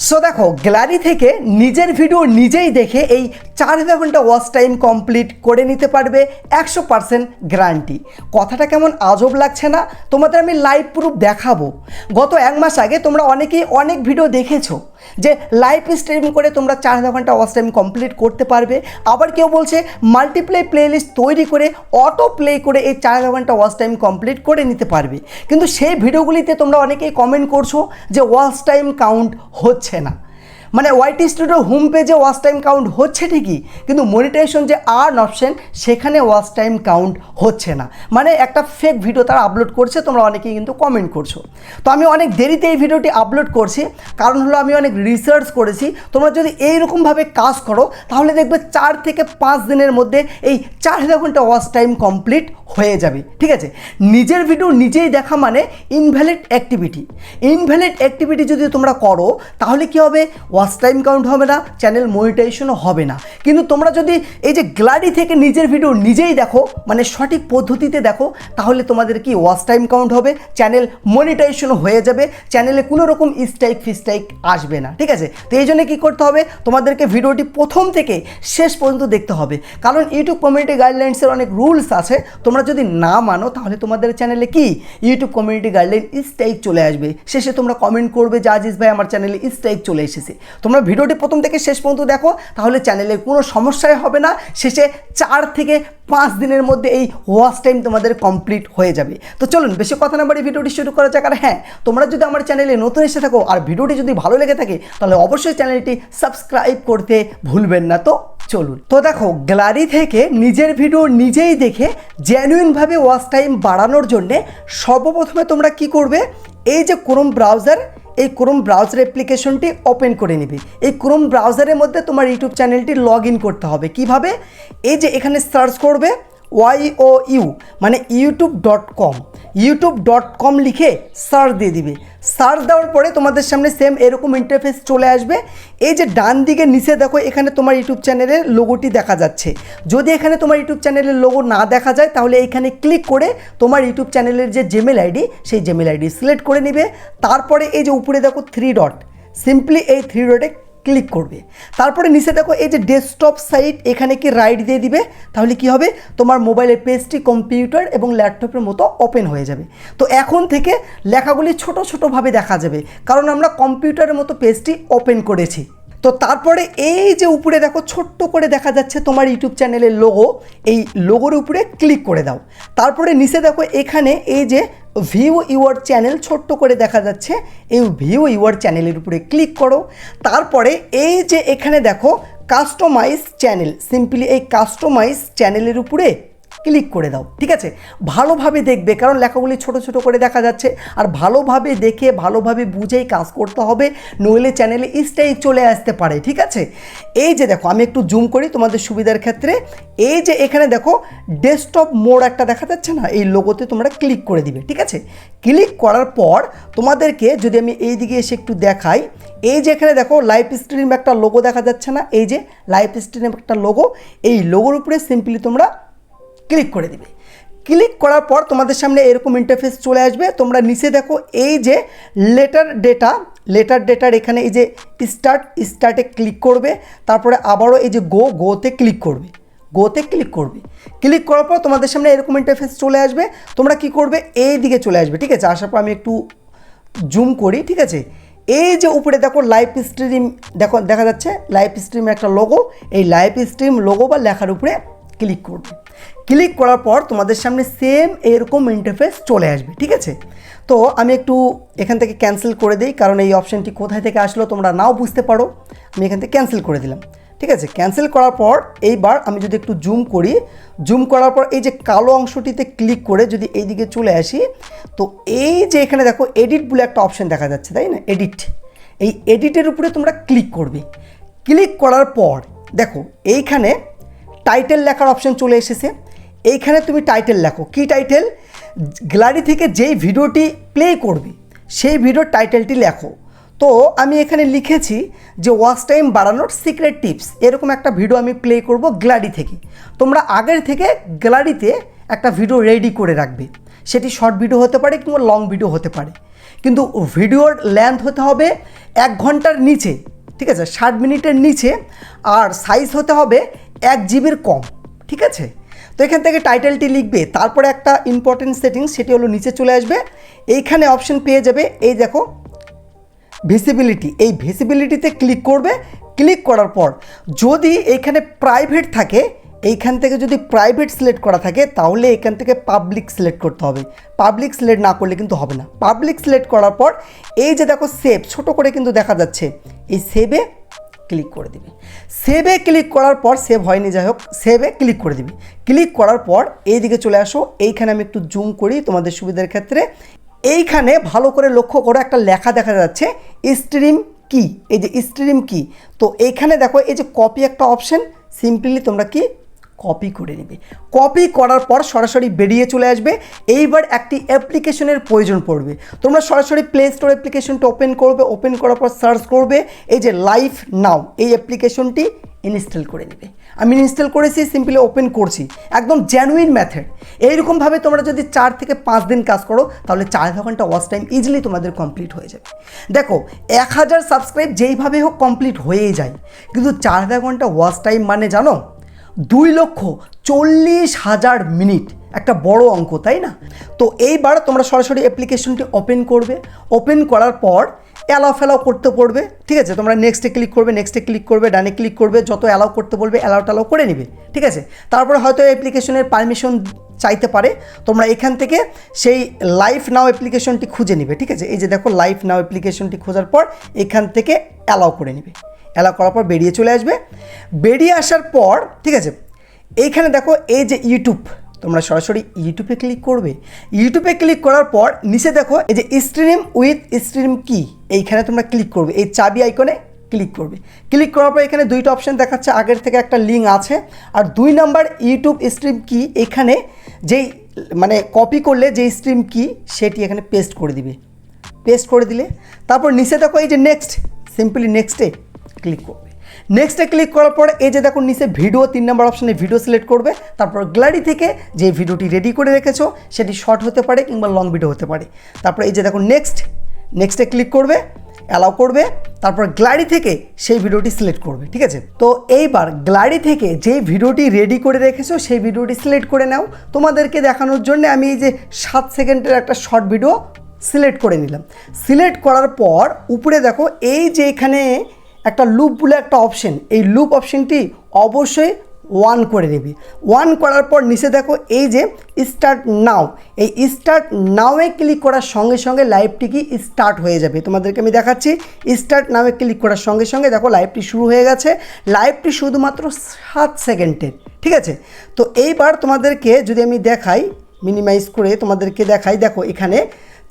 So দেখো gallery থেকে নিজের ভিডিও নিজেই দেখে এই চার হাজার ঘণ্টা ওয়াচ টাইম কমপ্লিট করে নিতে পারবে একশো পার্সেন্ট গ্যারান্টি কথাটা কেমন আজব লাগছে না? তোমাদের আমি লাইভ প্রুফ দেখাবো। গত এক মাস আগে তোমরা অনেকেই অনেক ভিডিও দেখেছ যে লাইভ স্ট্রিম করে তোমরা চার হাজার ঘণ্টা ওয়াচ টাইম কমপ্লিট করতে পারবে। আবার কেউ বলছে মাল্টিপ্লাই প্লেলিস্ট তৈরি করে অটো প্লে করে এই চার হাজার ঘণ্টা ওয়াচ টাইম কমপ্লিট করে নিতে পারবে। কিন্তু সেই ভিডিওগুলিতে তোমরা অনেকেই কমেন্ট করছ যে ওয়াচ টাইম কাউন্ট হচ্ছে না। মানে ওয়াইটি স্টুডিও হোম পেজে ওয়াচ টাইম কাউন্ট হচ্ছে ঠিকই কিন্তু মনিটাইজেশন যে আর্ন অপশন সেখানে ওয়াচ টাইম কাউন্ট হচ্ছে না। মানে একটা ফেক ভিডিও তারা আপলোড করছে, তোমরা অনেকেই কিন্তু কমেন্ট করছ। তো আমি অনেক দেরিতে এই ভিডিওটি আপলোড করছি, কারণ হলো আমি অনেক রিসার্চ করেছি। তোমরা যদি এইরকমভাবে কাজ করো, তাহলে দেখবে চার থেকে পাঁচ দিনের মধ্যে এই চার হাজার ঘণ্টা ওয়াচ টাইম কমপ্লিট হয়ে যাবে। ঠিক আছে? নিজের ভিডিও নিজেই দেখা মানে ইনভ্যালিড অ্যাক্টিভিটি ইনভ্যালিড অ্যাক্টিভিটি যদি তোমরা করো, তাহলে কি হবে? ওয়াচ টাইম কাউন্ট হবে না চ্যানেল মনিটাইজেশনও হবে না। কিন্তু তোমরা যদি এই যে গ্লাডি থেকে নিজের ভিডিও নিজেই দেখো মানে সঠিক পদ্ধতিতে দেখো, তাহলে তোমাদের কি ওয়াচ টাইম কাউন্ট হবে চ্যানেল মনিটাইজেশনও হয়ে যাবে চ্যানেলে কোনো রকম স্ট্রাইক ফিস্ট্রাইক আসবে না, ঠিক আছে? তো এই জন্য কী করতে হবে, তোমাদেরকে ভিডিওটি প্রথম থেকে শেষ পর্যন্ত দেখতে হবে। কারণ ইউটিউব কমিউনিটি গাইডলাইন্সের অনেক রুলস আছে, তোমরা যদি না মানো, তাহলে তোমাদের চ্যানেলে কি? ইউটিউব কমিউনিটি গাইডলাইন স্ট্রাইক চলে আসবে। শেষে তোমরা কমেন্ট করবে যে, আজিজ ভাই, আমার চ্যানেলে স্ট্রাইক চলে এসেছে। তোমরা ভিডিওটি প্রথম থেকে শেষ পর্যন্ত দেখো, তাহলে চ্যানেলে কোনো সমস্যাই হবে না। শেষে চার থেকে পাঁচ দিনের মধ্যে এই ওয়াচ টাইম তোমাদের কমপ্লিট হয়ে যাবে। তো চলুন, বেশি কথা না বাড়ি ভিডিওটি শুরু করা যাক। আর হ্যাঁ তোমরা যদি আমার চ্যানেলে নতুন এসে থাকো আর ভিডিওটি যদি ভালো লেগে থাকে, তাহলে অবশ্যই চ্যানেলটি সাবস্ক্রাইব করতে ভুলবেন না। তো চলুন। তো দেখো, গ্যালারি থেকে নিজের ভিডিও নিজেই দেখে জেনুইনভাবে ওয়াচ টাইম বাড়ানোর জন্যে সর্বপ্রথমে তোমরা কি করবে? এই যে ক্রোম ব্রাউজার এই ক্রোম ব্রাউজার অ্যাপ্লিকেশনটি ওপেন করে নিবি। এই ক্রোম ব্রাউজারের মধ্যে তোমার ইউটিউব চ্যানেলটি লগ ইন করতে হবে। কীভাবে? এই যে এখানে সার্চ করবে। ওয়াই ও ইউ মানে YouTube dot com YouTube dot com লিখে সার্চ দিয়ে দিবে। সার্চ দেওয়ার পরে তোমাদের সামনে সেম এরকম ইন্টারফেস চলে আসবে। এই যে ডান দিকে নিচে দেখো, এখানে তোমার ইউটিউব চ্যানেলের লোগোটি দেখা যাচ্ছে। যদি এখানে তোমার ইউটিউব চ্যানেলের লোগো না দেখা যায়, তাহলে এখানে ক্লিক করে তোমার ইউটিউব চ্যানেলের যে জেমেল আইডি সেই জেমেল আইডি সিলেক্ট করে নিবে। তারপরে এই যে উপরে দেখো থ্রি ডট সিম্পলি এই থ্রি ডটে ক্লিক করবে। তারপরে নিচে দেখো এই যে ডেস্কটপ সাইট এখানে কি রাইট দিয়ে দিবে? তাহলে কি হবে? তোমার মোবাইলের পেজটি কম্পিউটার এবং ল্যাপটপের মতো ওপেন হয়ে যাবে। তো এখন থেকে লেখাগুলি ছোট ছোটোভাবে দেখা যাবে। কারণ আমরা কম্পিউটারের মতো পেজটি ওপেন করেছি। তো তারপরে এই যে উপরে দেখো, ছোট্ট করে দেখা যাচ্ছে তোমার ইউটিউব চ্যানেলের লোগো এই লোগোর উপরে ক্লিক করে দাও। তারপরে নিচে দেখো, এখানে এই যে ভিউ ইউর চ্যানেল ছোট্ট করে দেখা যাচ্ছে, এই ভিউ ইউর চ্যানেলের উপরে ক্লিক করো। তারপরে এই যে এখানে দেখো কাস্টমাইজ চ্যানেল সিম্পলি এই কাস্টমাইজ চ্যানেলের উপরে ক্লিক করে দাও, ঠিক আছে? ভালোভাবে দেখবে, কারণ লেখাগুলি ছোট ছোট করে দেখা যাচ্ছে, আর ভালোভাবে দেখে, ভালোভাবে বুঝেই কাজ করতে হবে, নইলে চ্যানেলে স্ট্রাইক চলে আসতে পারে, ঠিক আছে? এই যে দেখো, আমি একটু জুম করি তোমাদের সুবিধার ক্ষেত্রে। এই যে এখানে দেখো ডেস্কটপ মোড একটা দেখা যাচ্ছে না? এই লোগোতে তোমরা ক্লিক করে দিবে, ঠিক আছে? ক্লিক করার পর তোমাদেরকে যদি আমি এই দিকে এসে একটু দেখাই, এই যে এখানে দেখো লাইভ স্ট্রিম একটা লোগো দেখা যাচ্ছে না? এই যে লাইভ স্ট্রিম একটা লোগো এই লোগোর উপরে সিম্পলি তোমরা ক্লিক করে দিবে। ক্লিক করার পর তোমাদের সামনে এরকম ইন্টারফেস চলে আসবে। তোমরা নিচে দেখো এই যে লেটার ডেটা লেটার ডেটার এখানে এই যে স্টার্ট স্টার্টে ক্লিক করবে। তারপরে আবারও এই যে গো গোতে ক্লিক করবে। গোতে ক্লিক করবে। ক্লিক করার পর তোমাদের সামনে এরকম ইন্টারফেস চলে আসবে। তোমরা কি করবে? এই দিকে চলে আসবে। ঠিক আছে? আসার পর আমি একটু জুম করি। ঠিক আছে? এই যে উপরে দেখো লাইভ স্ট্রিম দেখো, দেখা যাচ্ছে লাইভ স্ট্রিমের একটা লোগো এই লাইভ স্ট্রিম লোগো বা লেখার উপরে ক্লিক করবে। ক্লিক করার পর তোমাদের সামনে সেম এরকম ইন্টারফেস চলে আসবে, ঠিক আছে? তো আমি একটু এখান থেকে ক্যান্সেল করে দিই, কারণ এই অপশানটি কোথায় থেকে আসলো তোমরা নাও বুঝতে পারো। আমি এখান থেকে ক্যান্সেল করে দিলাম, ঠিক আছে? ক্যান্সেল করার পর এইবার আমি যদি একটু জুম করি জুম করার পর এই যে কালো অংশটিতে ক্লিক করে যদি এই দিকে চলে আসি, তো এই যে এখানে দেখো এডিট বলে একটা অপশান দেখা যাচ্ছে, তাই না? এডিট এই এডিটের উপরে তোমরা ক্লিক করবে। ক্লিক করার পর দেখো, এইখানে টাইটেল লেখার অপশন চলে এসেছে। এইখানে তুমি টাইটেল লেখো। কি টাইটেল গ্যালারি থেকে যেই ভিডিওটি প্লে করবে, সেই ভিডিওর টাইটেলটি লেখো। তো আমি এখানে লিখেছি যে ওয়াচ টাইম বাড়ানোর সিক্রেট টিপস এরকম একটা ভিডিও আমি প্লে করব গ্যালারি থেকে। তোমরা আগের থেকে গ্যালারিতে একটা ভিডিও রেডি করে রাখবে। সেটি শর্ট ভিডিও হতে পারে কিংবা লং ভিডিও হতে পারে। কিন্তু ভিডিওর লেন্থ হতে হবে এক ঘণ্টার নিচে, ঠিক আছে? ষাট মিনিটের নিচে, আর সাইজ হতে হবে এক জিবির কম, ঠিক আছে? তো এখান থেকে টাইটেলটি লিখবে, তারপরে একটা ইম্পর্টেন্ট সেটিং সেটি হলো নিচে চলে আসবে। এইখানে অপশন পেয়ে যাবে, এই দেখো ভিসিবিলিটি এই ভিসিবিলিটিতে ক্লিক করবে ক্লিক করার পর যদি এইখানে প্রাইভেট থাকে, এইখান থেকে যদি প্রাইভেট সিলেক্ট করা থাকে, তাহলে এখান থেকে পাবলিক সিলেক্ট করতে হবে। পাবলিক সিলেক্ট না করলে কিন্তু হবে না। পাবলিক সিলেক্ট করার পর এই যে দেখো সেভ ছোট করে কিন্তু দেখা যাচ্ছে। এই সেভে ক্লিক করে দিবি। সেভে ক্লিক করার পর সেভ হয়নি, যাই হোক সেভে ক্লিক করে দিবি। ক্লিক করার পর এইদিকে চলে আসো, এইখানে আমি একটু জুম করি তোমাদের সুবিধার ক্ষেত্রে। এইখানে ভালো করে লক্ষ্য করো, একটা লেখা দেখা যাচ্ছে স্ট্রিম কি এই যে স্ট্রিম কি তো এইখানে দেখো, এই যে কপি একটা অপশন সিম্পলি তোমরা কি কপি করে নেবে। কপি করার পর সরাসরি বেরিয়ে চলে আসবে। এইবার একটি অ্যাপ্লিকেশনের প্রয়োজন পড়বে। তোমরা সরাসরি প্লে স্টোর অ্যাপ্লিকেশনটা ওপেন করবে। ওপেন করার পর সার্চ করবে। এই যে লাইফ নাও এই অ্যাপ্লিকেশনটি ইনস্টল করে নেবে। আমি ইনস্টল করেছি সিম্পলি ওপেন করছি। একদম জেনুইন মেথড এইরকমভাবে তোমরা যদি চার থেকে পাঁচ দিন কাজ করো, তাহলে চার ঘণ্টা ওয়াচ টাইম ইজিলি তোমাদের কমপ্লিট হয়ে যাবে। দেখো, এক হাজার সাবস্ক্রাইব যেইভাবে হোক কমপ্লিট হয়েই যায়। কিন্তু চার ঘণ্টা ওয়াচ টাইম মানে জানো? দুই লক্ষ চল্লিশ হাজার মিনিট। একটা বড় অঙ্ক, তাই না? তো এইবার তোমরা সরাসরি অ্যাপ্লিকেশনটি ওপেন করবে। ওপেন করার পর অ্যালাও ফেলাও করতে পড়বে, ঠিক আছে? তোমরা নেক্সটে ক্লিক করবে নেক্সটে ক্লিক করবে, ডানে ক্লিক করবে, যত অ্যালাউ করতে বলবে অ্যালাউ ট্যালাউ করে নিবে, ঠিক আছে? তারপরে হয়তো অ্যাপ্লিকেশনের পারমিশন চাইতে পারে। তোমরা এখান থেকে সেই লাইফ নাও অ্যাপ্লিকেশনটি খুঁজে নিবে, ঠিক আছে? এই যে দেখো লাইফ নাও অ্যাপ্লিকেশনটি খোঁজার পর এখান থেকে অ্যালাও করে নিবে। অ্যালাউ করার পর বেরিয়ে চলে আসবে। বেরিয়ে আসার পর, ঠিক আছে, এইখানে দেখো এই যে ইউটিউব তোমরা সরাসরি ইউটিউবে ক্লিক করবে। ইউটিউবে ক্লিক করার পর নিচে দেখো এই যে স্ট্রিম উইথ স্ট্রিম কি এইখানে তোমরা ক্লিক করবে। এই চাবি আইকনে ক্লিক করবে। ক্লিক করার পর এখানে দুইটা অপশন দেখাচ্ছে, আগের থেকে একটা লিঙ্ক আছে। আর দুই নাম্বার ইউটিউব স্ট্রিম কি এখানে যেই মানে কপি করলে যে স্ট্রিম কি সেটি এখানে পেস্ট করে দিবে। পেস্ট করে দিলে। তারপর নিচে দেখো এই যে নেক্সট সিম্পলি নেক্সটে ক্লিক করবে। নেক্সটে ক্লিক করার পর এই যে দেখো নিচে ভিডিও তিন নম্বর অপশানে ভিডিও সিলেক্ট করবে। তারপর গ্যালারি থেকে যে ভিডিওটি রেডি করে রেখেছো, সেটি শর্ট হতে পারে কিংবা লং ভিডিও হতে পারে। তারপর এই যে দেখো নেক্সট নেক্সটে ক্লিক করবে অ্যালাউ করবে, তারপর গ্যালারি থেকে সেই ভিডিওটি সিলেক্ট করবে, ঠিক আছে? তো এইবার গ্যালারি থেকে যে ভিডিওটি রেডি করে রেখেছো, সেই ভিডিওটি সিলেক্ট করে নাও। তোমাদেরকে দেখানোর জন্য আমি এই যে সাত সেকেন্ডের একটা শর্ট ভিডিও সিলেক্ট করে নিলাম। সিলেক্ট করার পর উপরে দেখো, এই যে এখানে একটা লুপ বলে একটা অপশন এই লুপ অপশনটি অবশ্যই ওয়ান করে নিবি ওয়ান করার পর নিচে দেখো এই যে স্টার্ট নাও এই স্টার্ট নাওয়ে ক্লিক করার সঙ্গে সঙ্গে লাইভটি কি স্টার্ট হয়ে যাবে। তোমাদেরকে আমি দেখাচ্ছি স্টার্ট নাওয়ে ক্লিক করার সঙ্গে সঙ্গে দেখো লাইভটি শুরু হয়ে গেছে। লাইভটি শুধুমাত্র সাত সেকেন্ডের ঠিক আছে? তো এইবার তোমাদেরকে যদি আমি দেখাই মিনিমাইজ করে তোমাদেরকে দেখাই, দেখো এখানে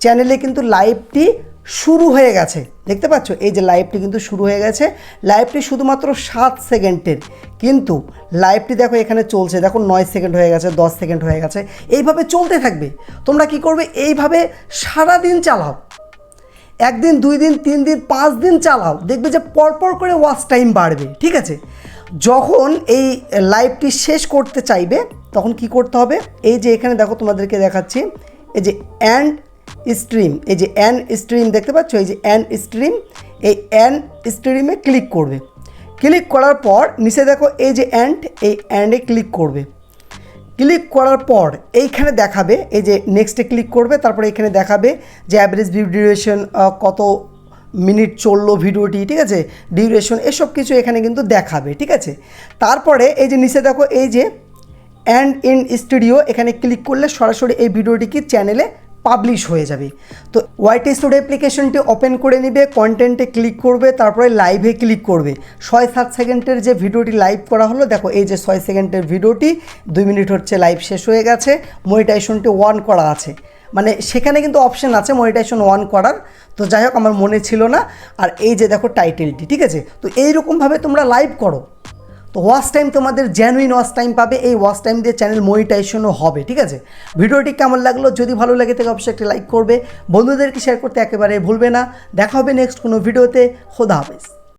চ্যানেলে কিন্তু লাইভটি শুরু হয়ে গেছে। দেখতে পাচ্ছ? এই যে লাইভটি কিন্তু শুরু হয়ে গেছে। লাইভটি শুধুমাত্র সাত সেকেন্ডের। কিন্তু লাইভটি দেখো এখানে চলছে। দেখো নয় সেকেন্ড হয়ে গেছে, দশ সেকেন্ড হয়ে গেছে। এইভাবে চলতে থাকবে। তোমরা কি করবে? এইভাবে সারা দিন চালাও। একদিন, দুই দিন, তিন দিন, পাঁচ দিন চালাও। দেখবে যে পরপর করে ওয়াচ টাইম বাড়বে। ঠিক আছে? যখন এই লাইভটি শেষ করতে চাইবে, তখন কি করতে হবে? এই যে এখানে দেখো তোমাদেরকে দেখাচ্ছি। এই যে অ্যান্ড স্ট্রিম এই যে অ্যান স্ট্রিম দেখতে পাচ্ছ? এই যে অ্যান স্ট্রিম এই অ্যান স্ট্রিমে ক্লিক করবে। ক্লিক করার পর, নিচে দেখো এই যে অ্যান্ড এই অ্যান্ডে ক্লিক করবে। ক্লিক করার পর, এইখানে দেখাবে, এই যে নেক্সটে ক্লিক করবে, তারপরে এখানে দেখাবে যে অ্যাভারেজ ভিউ ডিউরেশন কত মিনিট চলল ভিডিওটি ঠিক আছে? ডিউরেশন এসব কিছু এখানে কিন্তু দেখাবে, ঠিক আছে? তারপরে এই যে নিচে দেখো, এই যে অ্যান্ড ইন স্টুডিও এখানে ক্লিক করলে সরাসরি এই ভিডিওটি কি চ্যানেলে পাবলিশ হয়ে যাবে। তো ওয়াইটি স্টুডিও অ্যাপ্লিকেশনটি ওপেন করে নিবে কন্টেন্টে ক্লিক করবে, তারপরে লাইভে ক্লিক করবে। ছয় সাত সেকেন্ডের যে ভিডিওটি লাইভ করা হলো, দেখো এই যে ছয় সেকেন্ডের ভিডিওটি, দুই মিনিট হচ্ছে লাইভ শেষ হয়ে গেছে মনিটাইজেশনটি ওয়ান করা আছে। মানে সেখানে কিন্তু অপশান আছে মনিটাইজেশন ওয়ান করার, তো যাই হোক, আমার মনে ছিল না। আর এই যে দেখো টাইটেলটি ঠিক আছে? তো এইরকমভাবে তোমরা লাইভ করো। তো ওয়াচ টাইম তোমাদের জেনুইন ওয়াচ টাইম পাবে, এই ওয়াচ টাইম দিয়ে চ্যানেল মনিটাইজেশনও হবে, ঠিক আছে? ভিডিওটি কেমন লাগল, যদি ভালো লাগে থাকে অবশ্যই একটি লাইক করবে। বন্ধুদেরকে শেয়ার করতে একেবারে ভুলবে না। দেখা হবে নেক্সট কোনো ভিডিওতে খোদা হাফেজ।